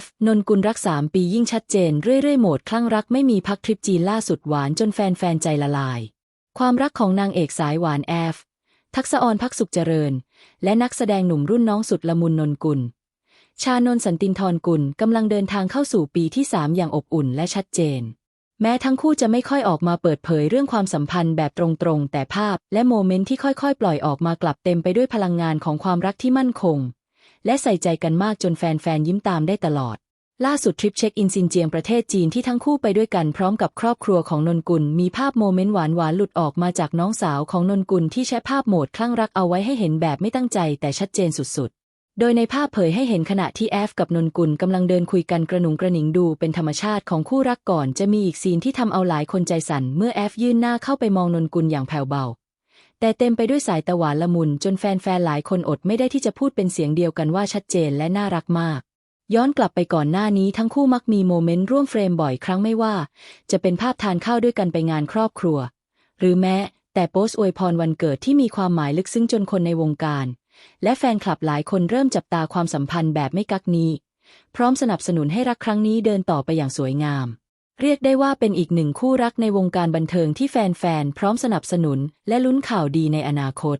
ฟนนกุลรักสามปียิ่งชัดเจนเรื่อยๆโหมดคลั่งรักไม่มีพักทริปจีนล่าสุดหวานจนแฟนๆใจละลาย ความรักของนางเอกสายหวานแอฟทักษะออนพักสุขเจริญ และนักแสดงหนุ่มรุ่นน้องสุดละมุนนนกุล ชานนสันตินทรกุลกำลังเดินทางเข้าสู่ปีที่สามอย่างอบอุ่นและชัดเจน แม้ทั้งคู่จะไม่ค่อยออกมาเปิดเผยเรื่องความสัมพันธ์แบบตรงๆ แต่ภาพและโมเมนต์ที่ค่อยๆ ปล่อยออกมากลับเต็มไปด้วยพลังงานของความรักที่มั่นคง และใส่ใจกันมากจนแฟนๆยิ้มตามได้ตลอด ล่าสุดทริปเช็คอินซินเจียงประเทศจีนที่ทั้งคู่ไปด้วยกันพร้อมกับครอบครัวของนนกุล มีภาพโมเมนต์หวานๆหลุดออกมาจากน้องสาวของนนกุลที่แชะภาพโหมดคลั่งรักเอาไว้ให้เห็นแบบไม่ตั้งใจแต่ชัดเจนสุดๆโดยในภาพเผยให้เห็นขณะที่แอฟกับนนกุลกำลังเดินคุยกันกระหนุงกระหนิงดูเป็นธรรมชาติของคู่รักก่อนจะมีอีกซีนที่ทำเอาหลายคนใจสั่นเมื่อแอฟยื่นหน้าเข้าไปมองนนกุลอย่างแผ่วเบา แต่เต็มไปด้วยสายตะหวานละมุนจนแฟนๆหลายคนอดไม่ได้ที่จะพูดเป็นเสียงเดียวกันว่าชัดเจนและน่ารักมาก ย้อนกลับไปก่อนหน้านี้ทั้งคู่มักมีโมเมนต์ร่วมเฟรมบ่อยครั้งไม่ว่า จะเป็นภาพทานข้าวด้วยกันไปงานครอบครัว หรือแม้ แต่โพสต์อวยพรวันเกิดที่มีความหมายลึกซึ้งจนคนในวงการ และแฟนคลับหลายคนเริ่มจับตาความสัมพันธ์แบบไม่กักนี้ พร้อมสนับสนุนให้รักครั้งนี้เดินต่อไปอย่างสวยงาม เรียกได้ว่าเป็นอีกหนึ่งคู่รักในวงการบันเทิงที่แฟนๆ พร้อมสนับสนุน และลุ้นข่าวดีในอนาคต